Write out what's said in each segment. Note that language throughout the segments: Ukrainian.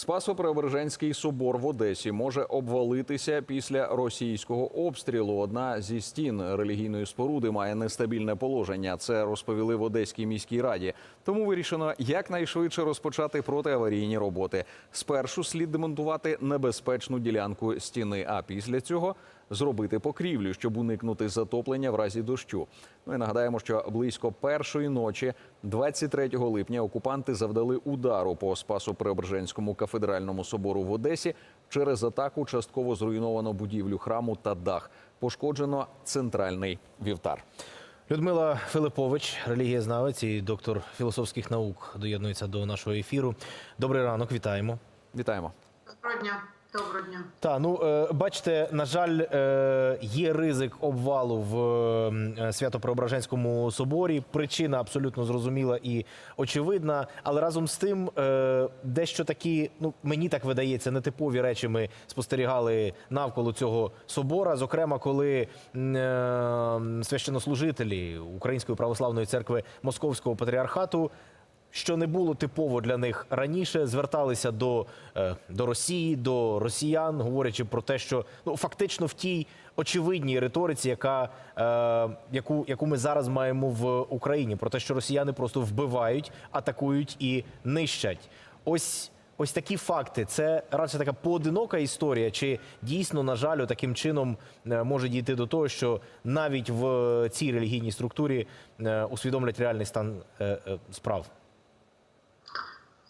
Спасо-Преображенський собор в Одесі може обвалитися після російського обстрілу. Одна зі стін релігійної споруди має нестабільне положення. Це розповіли в Одеській міській раді. Тому вирішено якнайшвидше розпочати протиаварійні роботи. Спершу слід демонтувати небезпечну ділянку стіни, а після цього зробити покрівлю, щоб уникнути затоплення в разі дощу. Ну і нагадаємо, що близько першої ночі, 23 липня, окупанти завдали удару по Спасо-Преображенському кафедральному собору в Одесі. Через атаку частково зруйновано будівлю храму та дах. Пошкоджено центральний вівтар. Людмила Филипович, релігієзнавець і доктор філософських наук, доєднується до нашого ефіру. Добрий ранок, вітаємо. Вітаємо. Доброго дня. Доброго дня. Та ну е, бачите, на жаль, е, є ризик обвалу в е, Свято-Преображенському соборі. Причина абсолютно зрозуміла і очевидна. Але разом з тим, дещо такі, ну мені так видається, нетипові речі ми спостерігали навколо цього собора. Зокрема, коли священнослужителі Української православної церкви Московського патріархату що не було типово для них раніше, зверталися до, е, до Росії, до росіян, говорячи про те, що ну фактично в тій очевидній риториці, яка, е, яку, яку ми зараз маємо в Україні, про те, що росіяни просто вбивають, атакують і нищать. Ось. Ось такі факти. Це радше така поодинока історія, чи дійсно, на жаль, таким чином е, може дійти до того, що навіть в цій релігійній структурі е, усвідомлять реальний стан е, е, справ.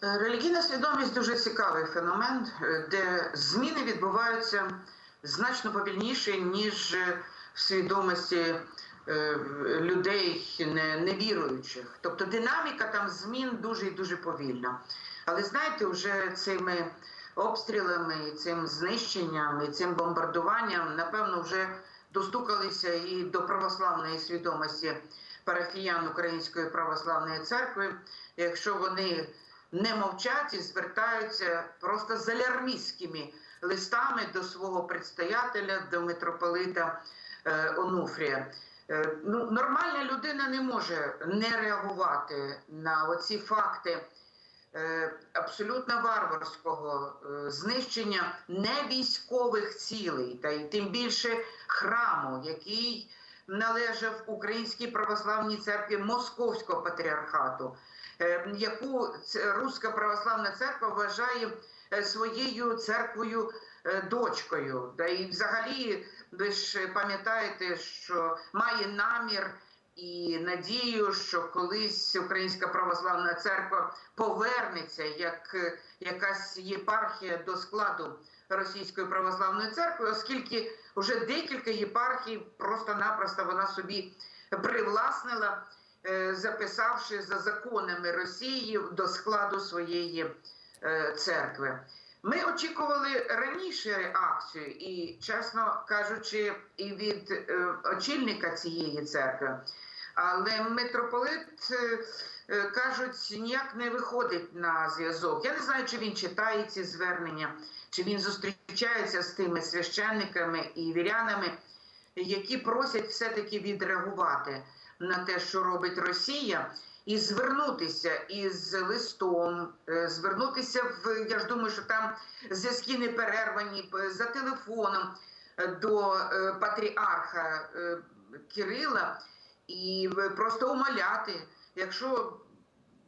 Е, Релігійна свідомість дуже цікавий феномен, е, де зміни відбуваються значно повільніше, ніж е, в свідомості людей невіруючих. Тобто динаміка там змін дуже і дуже повільна. Але знаєте, вже цими обстрілами, цим знищенням, і цим бомбардуванням, напевно, вже достукалися і до православної свідомості парафіян Української православної церкви, якщо вони не мовчать і звертаються просто з алярмістськими листами до свого предстоятеля, до митрополита е, Онуфрія. Е, ну, нормальна людина не може не реагувати на оці факти е, абсолютно варварського знищення не військових цілей, та й тим більше храму, який належав Українській православній церкві Московського патріархату, яку Руська православна церква вважає е, своєю церквою е, дочкою. І взагалі ви ж пам'ятаєте, що має намір і надію, що колись Українська православна церква повернеться як е, якась єпархія до складу Російської православної церкви, оскільки вже декілька єпархій просто-напросто вона собі привласнила, е, записавши за законами Росії до складу своєї е, церкви. Ми очікували раніше реакцію, і, чесно кажучи, і від е, очільника цієї церкви. Але митрополит, е, е, кажуть, ніяк не виходить на зв'язок. Я не знаю, чи він читає ці звернення, чи він зустрічається з тими священниками і вірянами, які просять все-таки відреагувати на те, що робить Росія, і звернутися із листом, е, звернутися в я ж думаю, що там зв'язки не перервані за телефоном е, до е, патріарха е, Кирила і просто умоляти, якщо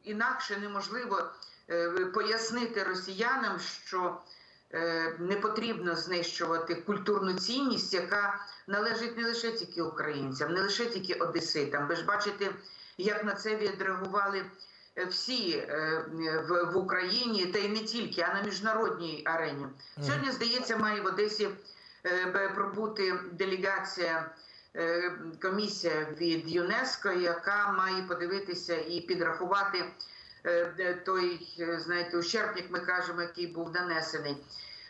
інакше неможливо е, пояснити росіянам, що е, не потрібно знищувати культурну цінність, яка належить не лише тільки українцям, не лише тільки одеситам. Ви ж бачите, як на це відреагували е, всі е, в, Україні, та й не тільки, а на міжнародній арені. Сьогодні, здається, має в Одесі е, пробути делегація. е, Комісія від ЮНЕСКО, яка має подивитися і підрахувати е, той, е, знаєте, ущерб, як ми кажемо, який був нанесений.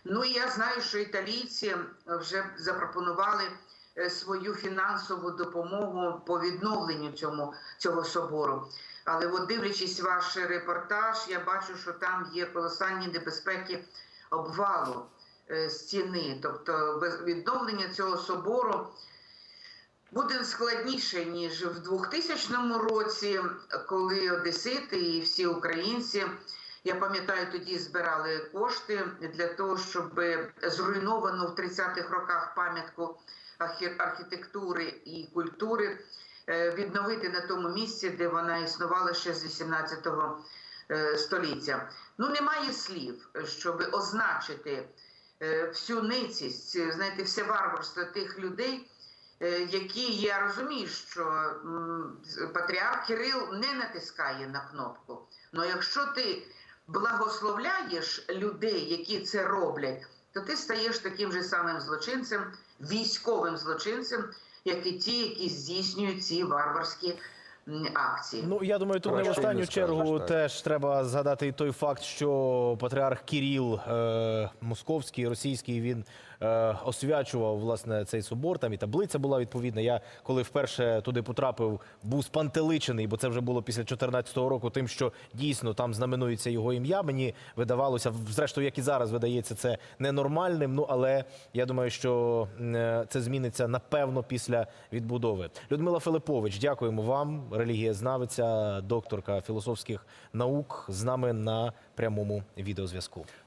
Ну і я знаю, що італійці вже запропонували е, свою фінансову допомогу по відновленню цьому, цього собору. Але от дивлячись ваш репортаж, я бачу, що там є колосальні небезпеки обвалу е, стіни. Тобто без відновлення цього собору буде складніше ніж в 2000 році, коли одесити і всі українці Я пам'ятаю, тоді збирали кошти для того, щоб зруйновану в 30-х роках пам'ятку архітектури і культури е, відновити на тому місці, де вона існувала ще з 18 е, століття. Ну немає слів, щоб означити е, всю ницість, знаєте, все варварство тих людей, які я розумію, що патріарх Кирил не натискає на кнопку. Але якщо ти благословляєш людей, які це роблять, то ти стаєш таким же самим злочинцем, військовим злочинцем, як і ті, які здійснюють ці варварські акції. Ну я думаю, тут не в не останню скажеш, чергу так. теж треба згадати і той факт, що патріарх Кіріл е, московський, російський, він е, освячував власне цей собор. Там і таблиця була відповідна. Я коли вперше туди потрапив, був спантеличений, бо це вже було після 2014 року. Тим, що дійсно там знаменується його ім'я. Мені видавалося, зрештою, як і зараз видається, це ненормальним. Ну але я думаю, що е, це зміниться напевно після відбудови. Людмила Филипович, дякуємо вам, релігієзнавиця, докторка філософських наук з нами на прямому відеозв'язку.